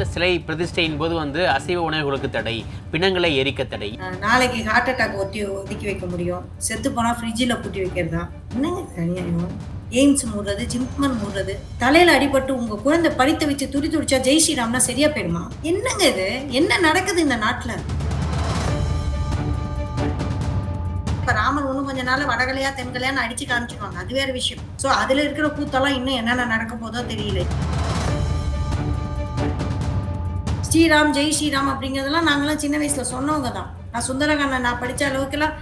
இந்த சிலை பிரதிஷ்டையின் போது வந்து அசைவ உணவுகளுக்கு தடை பிணங்களை எரிக்க தடை. நாளைக்கு ஹார்ட் அட்டாக் ஒத்தி ஒதுக்கி வைக்க முடியும். செத்து போனால் ஃப்ரிட்ஜில் பூட்டி தான் என்னங்க அநியாயம்? எய்ம்ஸ் மூடுறது ஜிம்மன் மூடுறது தலையில அடிபட்டு உங்க குழந்தை படித்து வச்சு துடி துடிச்சா ஜெய் ஸ்ரீராம்னா சரியா போயிடுமா? என்னங்க இது? என்ன நடக்குது இந்த நாட்டுல? இப்ப ராமன் இன்னும் கொஞ்ச நாள் வடகலையா தென்கலையான்னு அடிச்சு காமிச்சிருவாங்க. அது வேற விஷயம். சோ அதுல இருக்கிற கூத்தெல்லாம் இன்னும் என்னென்ன நடக்க போதோ தெரியல. ஸ்ரீராம் ஜெய் ஸ்ரீராம் அப்படிங்கிறதெல்லாம் நாங்களாம் சின்ன வயசுல சொன்னவங்க தான். நான் சுந்தரகாண்டன் நான் படிச்ச அளவுக்குலாம்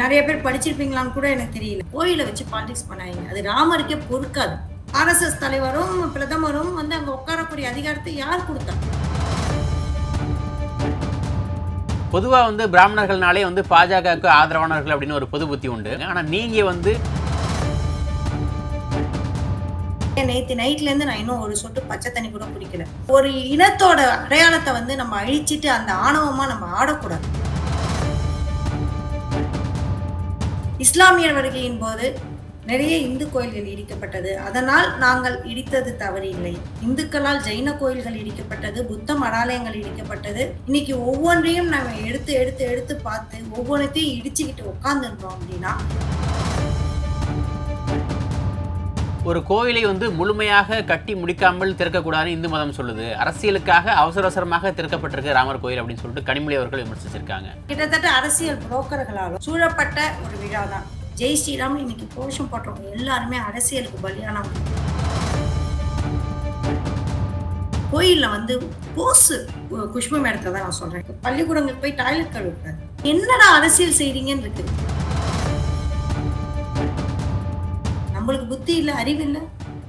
நிறைய பேர் படிச்சிருப்பீங்களான்னு கூட எனக்கு தெரியல. கோயிலை வச்சு பாலிடிக்ஸ் பண்ணாங்க அது ராமருக்கே பொறுக்காது. ஆர்எஸ்எஸ் தலைவரும் பிரதமரும் வந்து அங்க உட்காரக்கூடிய அதிகாரத்தை யார் கொடுத்தா? பொதுவாக வந்து பிராமணர்கள்னாலே வந்து பாஜகவுக்கு ஆதரவானவர்கள் அப்படின்னு ஒரு பொது புத்தி உண்டு. ஆனால் நீங்கள் வந்து நேத்து நைட்ல இருந்து நான் இன்னும் ஒரு சொட்டு பச்சை தண்ணி கூட குடிக்கல. ஒரு இனத்தோட அடையாளத்தை வந்து நம்ம அழிச்சிட்டு அந்த ஆணவமா நம்ம ஆடக்கூடாது. இஸ்லாமியர் வருகையின் போது நிறைய இந்து கோயில்கள் இடிக்கப்பட்டது. அதனால் நாங்கள் இடித்தது தவறு இல்லை இந்துக்களால் ஜெயின கோயில்கள் இடிக்கப்பட்டது புத்த மடாலயங்கள் இடிக்கப்பட்டது. இன்னைக்கு ஒவ்வொன்றையும் நம்ம எடுத்து எடுத்து எடுத்து பார்த்து ஒவ்வொன்றத்தையும் இடிச்சுக்கிட்டு உட்காந்துருந்தோம் அப்படின்னா ஒரு கோயிலை வந்து முழுமையாக கட்டி முடிக்காமல் திறக்கக்கூடாதுன்னு இந்து மதம் சொல்லுது. அரசியலுக்காக அவசர அவசரமாக திறக்கப்பட்டிருக்கு ராமர் கோயில் அப்படின்னு சொல்லிட்டு கனிமொழி அவர்கள் விமர்சிச்சிருக்காங்க. கிட்டத்தட்ட அரசியல் புரோக்கர்களாலும் சூழப்பட்ட ஒரு விழா தான். ஜெய் ஸ்ரீராம் இன்னைக்கு கோஷம் போட்டவங்க எல்லாருமே அரசியலுக்கு பலியானவங்க. கோயில்ல வந்து போஸ் குஷ்பம் மேடத்தை தான் நான் சொல்றேன். பள்ளிக்கூடங்களுக்கு போய் டாய்லெட் கழுவுறாரு என்னடா அரசியல் செய்றீங்கன்னு இருக்கு நம்மளுக்கு புத்தி இல்ல அறிவு இல்ல?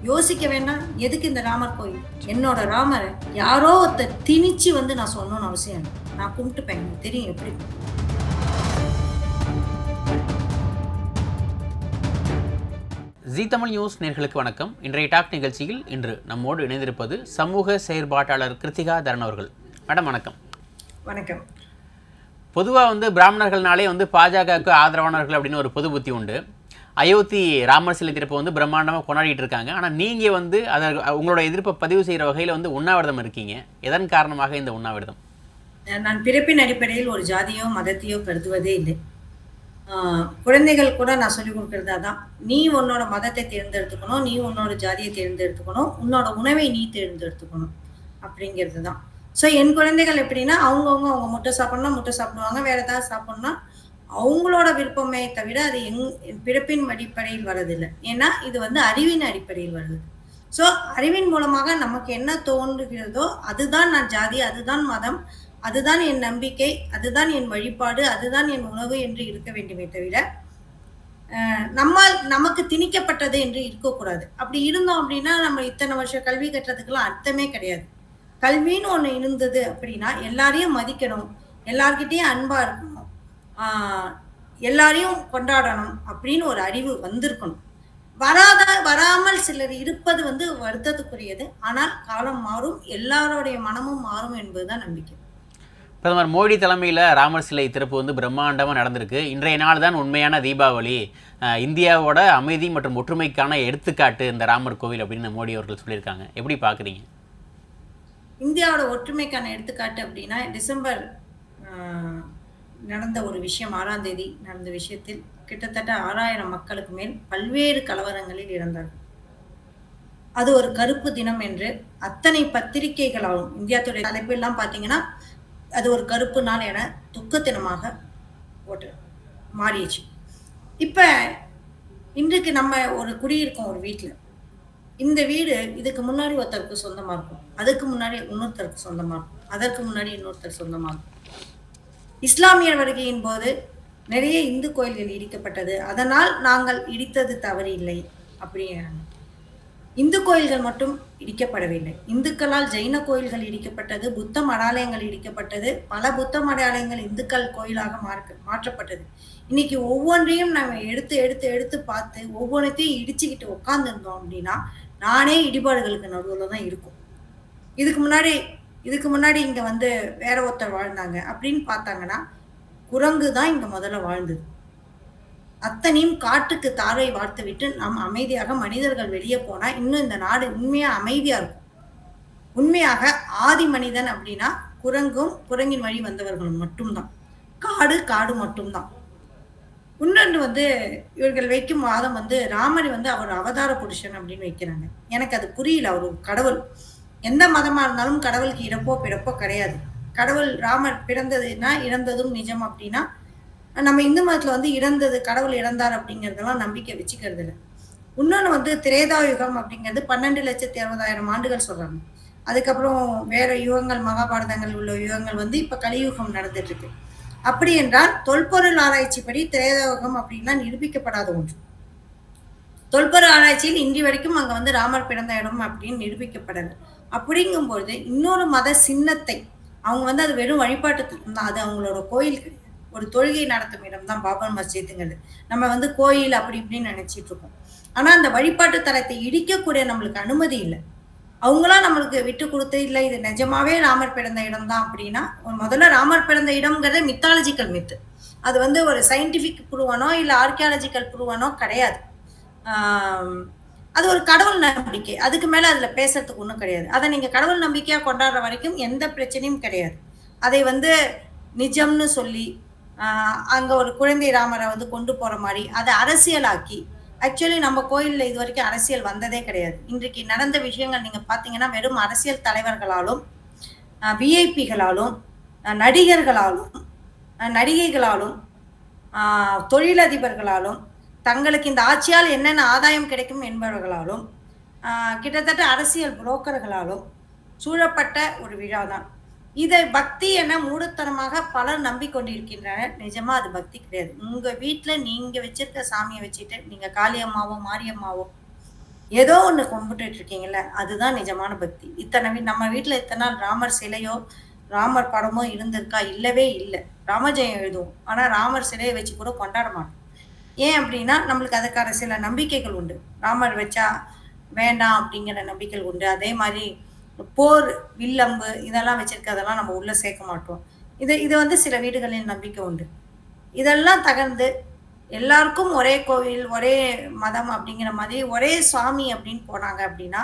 யோசிக்க வேண்டாம். எதுக்கு இந்த ராமர் கோயில்? என்னோட ராமரை யாரோ ஒருத்தர் திணிச்சு வந்து நான் சொல்லணும்னு அவசியம் நான் கும்பிட்டுப்பேன். எனக்கு தெரியும் எப்படி. ஜி தமிழ் நியூஸ் நேர்களுக்கு வணக்கம். இன்றைய டாக் நிகழ்ச்சியில் இன்று நம்மோடு இணைந்திருப்பது சமூக செயற்பாட்டாளர் கிருத்திகா தரன் அவர்கள். மேடம் வணக்கம். வணக்கம். பொதுவாக வந்து பிராமணர்கள்னாலே வந்து பாஜகவுக்கு ஆதரவானவர்கள் அப்படின்னு ஒரு பொது புத்தி உண்டு. அயோத்தி ராமர் சிலை திறப்பு வந்து பிரம்மாண்டமாக கொண்டாடிட்டு இருக்காங்க. ஆனால் நீங்கள் வந்து அதை உங்களோட எதிர்ப்பை பதிவு செய்கிற வகையில் வந்து உண்ணாவிரதம் இருக்கீங்க. எதன் காரணமாக இந்த உண்ணாவிரதம்? நான் பிறப்பின் அடிப்படையில் ஒரு ஜாதியோ மதத்தையோ கருதுவதே இல்லை. குழந்தைகள் கூட நான் சொல்லிக் கொடுக்கறது தான் நீ உன்னோட மதத்தை தேர்ந்தெடுத்துக்கணும் நீ உன்னோட ஜாதியை தேர்ந்தெடுத்துக்கணும் உன்னோட உணவை நீ தேர்ந்தெடுத்துக்கணும் அப்படிங்கிறது தான். ஸோ என் குழந்தைகள் எப்படின்னா அவங்கவுங்க அவங்க முட்டை சாப்பிடணும் முட்டை சாப்பிடுவாங்க வேற ஏதாவது சாப்பிட்ணும்னா அவங்களோட விருப்பமே தவிர அது எங் பிறப்பின் அடிப்படையில் வரதில்லை ஏன்னா இது வந்து அறிவின் அடிப்படையில் வருது ஸோ அறிவின் மூலமாக நமக்கு என்ன தோன்றுகிறதோ அதுதான் நான் ஜாதி அதுதான் மதம் அதுதான் என் நம்பிக்கை அதுதான் என் வழிபாடு அதுதான் என் உணவு என்று இருக்க வேண்டுமே தவிர நம்ம நம்மால் நமக்கு திணிக்கப்பட்டது என்று இருக்கக்கூடாது. அப்படி இருந்தோம் அப்படின்னா நம்ம இத்தனை வருஷம் கல்வி கட்டுறதுக்கெல்லாம் அர்த்தமே கிடையாது. கல்வின்னு ஒன்று இருந்தது அப்படின்னா எல்லாரையும் மதிக்கணும். எல்லார்கிட்டையும் அன்பா இருக்கணும். எல்லாரையும் கொண்டாடணும் அப்படின்னு ஒரு அறிவு வந்திருக்கணும். வராத வராமல் சிலர் இருப்பது வந்து வருத்தத்துக்குரியது. ஆனால் காலம் மாறும் எல்லாருடைய மனமும் மாறும் என்பதுதான் நம்பிக்கை. பிரதமர் மோடி தலைமையில் ராமர் சிலை திறப்பு வந்து பிரம்மாண்டமாக நடந்திருக்கு. இன்றைய நாள் தான் உண்மையான தீபாவளி. இந்தியாவோட அமைதி மற்றும் ஒற்றுமைக்கான எடுத்துக்காட்டு இந்த ராமர் கோவில் அப்படின்னு மோடி அவர்கள் சொல்லியிருக்காங்க. எப்படி பார்க்குறீங்க இந்தியாவோட ஒற்றுமைக்கான எடுத்துக்காட்டு அப்படின்னா டிசம்பர் நடந்த ஒரு விஷயம் ஆறாம் தேதி நடந்த விஷயத்தில் கிட்டத்தட்ட ஆறாயிரம் மக்களுக்கு மேல் பல்வேறு கலவரங்களில் இறந்தார்கள் அது ஒரு கருப்பு தினம் என்று அத்தனை பத்திரிகைகளாலும் இந்தியா துறை தலைப்பெல்லாம் பார்த்தீங்கன்னா அது ஒரு கருப்பு நாள் என துக்க தினமாக போட்டு மாறிடுச்சு. இப்போ இன்றைக்கு நம்ம ஒரு குடியிருக்கோம் ஒரு வீட்டில் இந்த வீடு இதுக்கு முன்னாடி ஒருத்தருக்கு சொந்தமாக இருக்கும் அதுக்கு முன்னாடி இன்னொருத்தருக்கு சொந்தமாக இருக்கும் அதற்கு முன்னாடி இன்னொருத்தர் சொந்தமாக இருக்கும். இஸ்லாமியர் வருகையின் போது நிறைய இந்து கோயில்கள் இடிக்கப்பட்டது. அதனால் நாங்கள் இடித்தது தவறு இல்லை அப்படிங்கிறாங்க. இந்து கோயில்கள் மட்டும் இடிக்கப்படவில்லை. இந்துக்களால் ஜெயின கோயில்கள் இடிக்கப்பட்டது புத்த மடாலயங்கள் இடிக்கப்பட்டது பல புத்த மடாலயங்கள் இந்துக்கள் கோயிலாக மாற்ற மாற்றப்பட்டது. இன்னைக்கு ஒவ்வொன்றையும் நம்ம எடுத்து எடுத்து எடுத்து பார்த்து ஒவ்வொன்றத்தையும் இடிச்சுக்கிட்டு உட்காந்துருந்தோம் அப்படின்னா நானே இடிபாடுகளுக்கு நடுவில் தான் இருக்கும். இதுக்கு முன்னாடி இதுக்கு முன்னாடி இங்கே வந்து வேற ஒருத்தர் வாழ்ந்தாங்க. அப்படின்னு பார்த்தாங்கன்னா குரங்கு தான் இங்கே முதல்ல வாழ்ந்தது. அத்தனையும் காட்டுக்கு தாரை வார்த்து விட்டு நாம் அமைதியாக மனிதர்கள் வெளியே போனால் இன்னும் இந்த நாடு உண்மையாக அமைதியாக இருக்கும். உண்மையாக ஆதி மனிதன் அப்படின்னா குரங்கும் குரங்கின் வழி வந்தவர்களும் மட்டும்தான். காடு காடு மட்டும்தான். இன்னொன்று வந்து இவர்கள் வைக்கும் வாதம் வந்து ராமர் வந்து அவர் அவதார புருஷன் அப்படின்னு வைக்கிறாங்க. எனக்கு அது புரியல அவர் கடவுள். எந்த மதமா இருந்தாலும் கடவுளுக்கு இறப்போ பிறப்போ கிடையாது. கடவுள் ராமர் பிறந்ததுன்னா இறந்ததும் நிஜம் அப்படின்னா நம்ம இந்து மதத்துல வந்து இறந்தது கடவுள் இறந்தார் அப்படிங்கறதெல்லாம் நம்பிக்கை வச்சுக்கிறது இல்லை. இன்னொன்று வந்து திரேதா யுகம் அப்படிங்கிறது பன்னெண்டு லட்சத்தி அறுபதாயிரம் ஆண்டுகள் சொல்றாங்க. அதுக்கப்புறம் வேற யுகங்கள் மகாபாரதங்கள் உள்ள யுகங்கள் வந்து இப்ப கலியுகம் நடந்துட்டு இருக்கு அப்படி என்றால் தொல்பொருள் ஆராய்ச்சிப்படி திரேதா யுகம் அப்படின்னா நிரூபிக்கப்படாத ஒன்று. தொல்பொருள் ஆராய்ச்சியில் இன்றி வரைக்கும் அங்க வந்து ராமர் பிறந்த இடம் அப்படின்னு நிரூபிக்கப்படலை. அப்படிங்கும்பொழுது இன்னொரு மத சின்னத்தை அவங்க வந்து அது வெறும் வழிபாட்டு தலம் தான் அது அவங்களோட கோயில் கிடையாது. ஒரு தொழுகை நடத்தும் இடம் தான் பாபர் மஸ்ஜித்துங்கிறது நம்ம வந்து கோயில் அப்படி இப்படின்னு நினைச்சிட்டு இருக்கோம் ஆனா அந்த வழிபாட்டு தலத்தை இடிக்கக்கூடிய நம்மளுக்கு அனுமதி இல்லை. அவங்களா நம்மளுக்கு விட்டு கொடுத்து இல்லை இது நிஜமாவே ராமர் பிறந்த இடம் தான் அப்படின்னா முதல்ல ராமர் பிறந்த இடம்ங்கிறத மித்தாலஜிக்கல் மித்து அது வந்து ஒரு சயின்டிஃபிக் புருவனோ இல்லை ஆர்கியாலஜிக்கல் புருவனோ கிடையாது. அது ஒரு கடவுள் நம்பிக்கை. அதுக்கு மேல அதுல பேசுறதுக்கு ஒன்றும் கிடையாது. அதை நீங்க கடவுள் நம்பிக்கையா கொண்டாடுற வரைக்கும் எந்த பிரச்சனையும் கிடையாது. அதை வந்து நிஜம்னு சொல்லி அங்கே அங்க ஒரு குழந்தை ராமரை வந்து கொண்டு போற மாதிரி அதை அரசியலாக்கி ஆக்சுவலி நம்ம கோயில்ல இது வரைக்கும் அரசியல் வந்ததே கிடையாது. இன்றைக்கு நடந்த விஷயங்கள் நீங்க பாத்தீங்கன்னா வெறும் அரசியல் தலைவர்களாலும் விஐபிகளாலும் நடிகர்களாலும் நடிகைகளாலும் தொழிலதிபர்களாலும் தங்களுக்கு இந்த ஆட்சியால் என்னென்ன ஆதாயம் கிடைக்கும் என்பவர்களாலும் கிட்டத்தட்ட அரசியல் புரோக்கர்களாலும் சூழப்பட்ட ஒரு விழா தான் இதை பக்தி என மூடத்தனமாக பலர் நம்பிக்கொண்டிருக்கின்றனர். நிஜமா அது பக்தி கிடையாது. உங்க வீட்டில் நீங்க வச்சிருக்க சாமியை வச்சுட்டு நீங்க காளியம்மாவோ மாரியம்மாவோ ஏதோ ஒன்று கும்பிட்டுட்டு இருக்கீங்கல்ல அதுதான் நிஜமான பக்தி. இத்தனை வீ- நம்ம வீட்டில் இத்தனை நாள் ராமர் சிலையோ ராமர் படமோ இருந்திருக்கா? இல்லவே இல்லை. ராமஜெயம் எழுதுவோம். ஆனால் ராமர் சிலையை வச்சு கூட கொண்டாட மாட்டோம். ஏன் அப்படின்னா நம்மளுக்கு அதுக்கான சில நம்பிக்கைகள் உண்டு. ராமர் வச்சா வேண்டாம் அப்படிங்கிற நம்பிக்கைகள் உண்டு. அதே மாதிரி போர் வில்லம்பு இதெல்லாம் வச்சிருக்கதெல்லாம் நம்ம உள்ள சேர்க்க மாட்டோம். இது இது வந்து சில வீடுகளில் நம்பிக்கை உண்டு. இதெல்லாம் தகர்ந்து எல்லாருக்கும் ஒரே கோவில் ஒரே மதம் அப்படிங்கிற மாதிரி ஒரே சாமி அப்படின்னு போனாங்க அப்படின்னா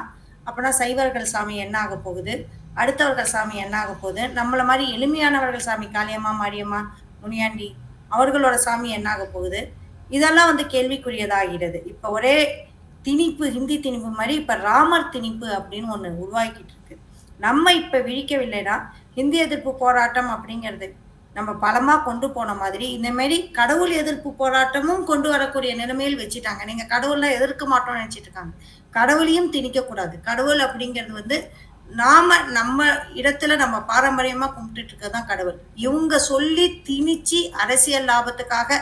அப்படின்னா சைவர்கள் சாமி என்ன ஆக போகுது? அடுத்தவர்கள் சாமி என்ன ஆக போகுது? நம்மள மாதிரி எளிமையானவர்கள் சாமி காளியம்மா மாரியம்மா முனியாண்டி அவர்களோட சாமி என்ன ஆக போகுது? இதெல்லாம் வந்து கேள்விக்குரியதாகிறது. இப்ப ஒரே திணிப்பு ஹிந்தி திணிப்பு மாதிரி இப்ப ராமர் திணிப்பு அப்படின்னு ஒண்ணு உருவாக்கிட்டு இருக்கு. நம்ம இப்ப விழிக்கவில்லைன்னா ஹிந்தி எதிர்ப்பு போராட்டம் அப்படிங்கிறது நம்ம பலமா கொண்டு போன மாதிரி இந்த மாதிரி கடவுள் எதிர்ப்பு போராட்டமும் கொண்டு வரக்கூடிய நிலைமையில் வச்சுட்டாங்க. நீங்க கடவுளை எதிர்க்க மாட்டோம்னு நினைச்சிட்டு இருக்காங்க. கடவுளையும் திணிக்க கூடாது. கடவுள் அப்படிங்கிறது வந்து நாம நம்ம இடத்துல நம்ம பாரம்பரியமா கும்பிட்டுட்டு இருக்கதான் கடவுள். இவங்க சொல்லி திணிச்சு அரசியல் லாபத்துக்காக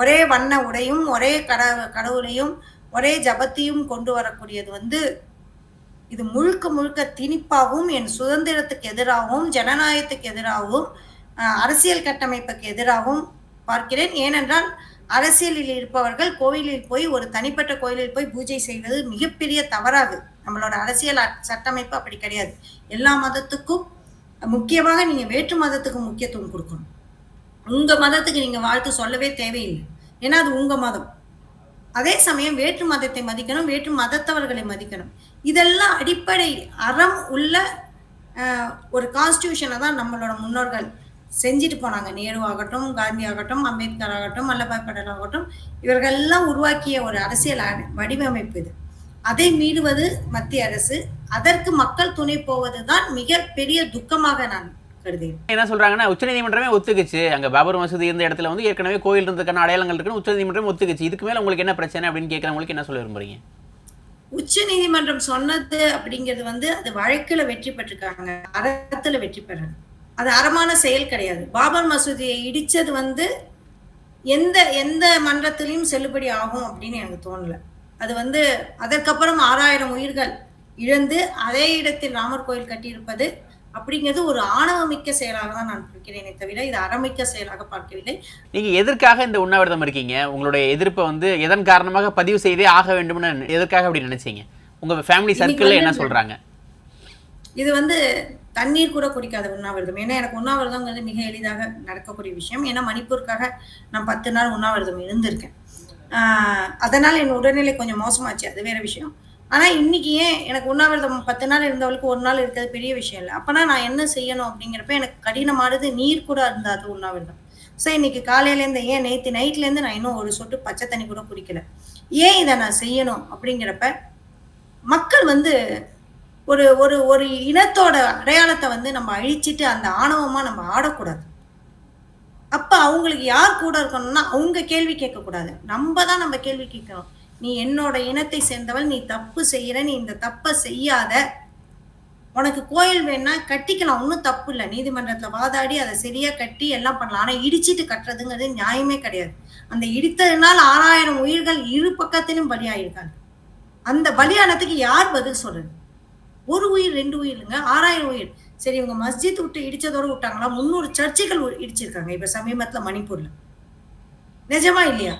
ஒரே வண்ண உடையும் ஒரே கட கடவுளையும் ஒரே ஜபத்தையும் கொண்டு வரக்கூடியது வந்து இது முழுக்க முழுக்க திணிப்பாகவும் என் சுதந்திரத்துக்கு எதிராகவும் ஜனநாயகத்துக்கு எதிராகவும் அரசியல் கட்டமைப்புக்கு எதிராகவும் பார்க்கிறேன். ஏனென்றால் அரசியலில் இருப்பவர்கள் கோயிலில் போய் ஒரு தனிப்பட்ட கோயிலில் போய் பூஜை செய்வது மிகப்பெரிய தவறாகு நம்மளோட அரசியல் அட்- சட்டமைப்பு அப்படி கிடையாது. எல்லா மதத்துக்கும் முக்கியமாக நீங்க வேற்று மதத்துக்கு முக்கியத்துவம் கொடுக்கணும். உங்க மதத்துக்கு நீங்க வாழ்த்து சொல்லவே தேவையில்லை. ஏன்னா அது உங்க மதம். அதே சமயம் வேற்று மதத்தை மதிக்கணும் வேற்று மதத்தவர்களை மதிக்கணும். இதெல்லாம் அடிப்படை அறம் உள்ள ஒரு கான்ஸ்டியூஷனை தான் நம்மளோட முன்னோர்கள் செஞ்சுட்டு போனாங்க. நேரு ஆகட்டும் காந்தி ஆகட்டும் அம்பேத்கர் ஆகட்டும் வல்லபாய் பட்டேல் ஆகட்டும் இவர்கள் எல்லாம் உருவாக்கிய ஒரு அரசியல் வடிவமைப்பு இது. அதை மீறுவது மத்திய அரசு. அதற்கு மக்கள் துணை போவதுதான் மிக பெரிய துக்கமாக நான் என்ன சொல்றாங்கன்னா உச்சநீதிமன்றமே ஒத்துக்குச்சு. அங்க பாபர் மசூதி இருந்த இடத்துல வந்து ஏற்கனவே கோயில் இருந்ததுக்கான அடையாளங்கள் இருக்குன்னு உச்சநீதிமன்றம் ஒத்துக்குச்சு. இதுக்கு மேல உங்களுக்கு என்ன பிரச்சனை அப்படின்னு கேட்கறவங்களுக்கு என்ன சொல்ல விரும்புறீங்க? உச்ச நீதிமன்றம் சொன்னது அப்படிங்கிறது வந்து அது வழக்குல வெற்றி பெற்றிருக்காங்க. அறத்துல வெற்றி பெறல. அது அறமான செயல் கிடையாது. பாபர் மசூதியை இடிச்சது வந்து எந்த எந்த மன்றத்திலையும் செல்லுபடி ஆகும் அப்படின்னு எனக்கு தோணல. அது வந்து அதற்கப்புறம் ஆறாயிரம் உயிர்கள் இழந்து அதே இடத்தில் ராமர் கோயில் கட்டியிருப்பது அப்படிங்கிறது ஒரு ஆணவமிக்க செயலாக தான் நான் பார்க்கிறேனே தவிர இது அறமிக்க செயலாக பார்க்கவில்லை. நீங்க எதற்காக இந்த உண்ணாவிரதம் இருக்கீங்க? உங்களுடைய எதிர்ப்பை வந்து எதன் காரணமாக பதிவு செய்தே ஆக வேண்டும்னு எதற்காக அப்படி நினைச்சீங்க? உங்க ஃபேமிலி சர்க்கிள்ல என்ன சொல்றாங்க? இது வந்து தண்ணீர் கூட குடிக்காத உண்ணாவிரதம். ஏன்னா எனக்கு உண்ணாவிரதம்ங்கிறது மிக எளிதாக நடக்கக்கூடிய விஷயம். ஏன்னா மணிப்பூருக்காக நான் பத்து நாள் உண்ணாவிரதம் இருந்திருக்கேன். ஆஹ் அதனால என் உடல்நிலை கொஞ்சம் மோசமாச்சு. அது வேற விஷயம். ஆனால் இன்னைக்கு ஏன் எனக்கு உண்ணாவிரதம் பத்து நாள் இருந்தவளுக்கு ஒரு நாள் இருக்கிறது பெரிய விஷயம் இல்லை. அப்போனா நான் என்ன செய்யணும் அப்படிங்கிறப்ப எனக்கு கடினமானது நீர் கூட இருந்தாது உண்ணாவிரதம். ஸோ இன்னைக்கு காலையிலேருந்து ஏன் நேற்று நைட்லேருந்து நான் இன்னும் ஒரு சொட்டு பச்சை தண்ணி கூட குடிக்கல. ஏன் இதை நான் செய்யணும் அப்படிங்கிறப்ப மக்கள் வந்து ஒரு ஒரு ஒரு இனத்தோட அடையாளத்தை வந்து நம்ம அழிச்சிட்டு அந்த ஆணவமாக நம்ம ஆடக்கூடாது. அப்போ அவங்களுக்கு யார் கூட இருக்கணும்னா அவங்க கேள்வி கேட்கக்கூடாது. நம்ம தான் நம்ம கேள்வி கேட்கணும். நீ என்னோட இனத்தை சேர்ந்தவள் நீ தப்பு செய்யற நீ இந்த தப்பை செய்யாத. உனக்கு கோயில் வேணா கட்டிக்கலாம் ஒன்றும் தப்பு இல்லை. நீதிமன்றத்தில் வாதாடி அதை சரியா கட்டி எல்லாம் பண்ணலாம். ஆனால் இடிச்சிட்டு கட்டுறதுங்கிறது நியாயமே கிடையாது. அந்த இடித்ததுனால் ஆறாயிரம் உயிர்கள் இரு பக்கத்திலும் பலியாயிருக்காங்க. அந்த பலியானத்துக்கு யார் பதில் சொல்றது? ஒரு உயிர் ரெண்டு உயிர்ங்க ஆறாயிரம் உயிர். சரி இவங்க மஸ்ஜித் விட்டு இடிச்சதோட விட்டாங்களா? முந்நூறு சர்ச்சைகள் இடிச்சிருக்காங்க. இப்ப சமீபத்தில் மணிப்பூர்ல. நிஜமா இல்லையா?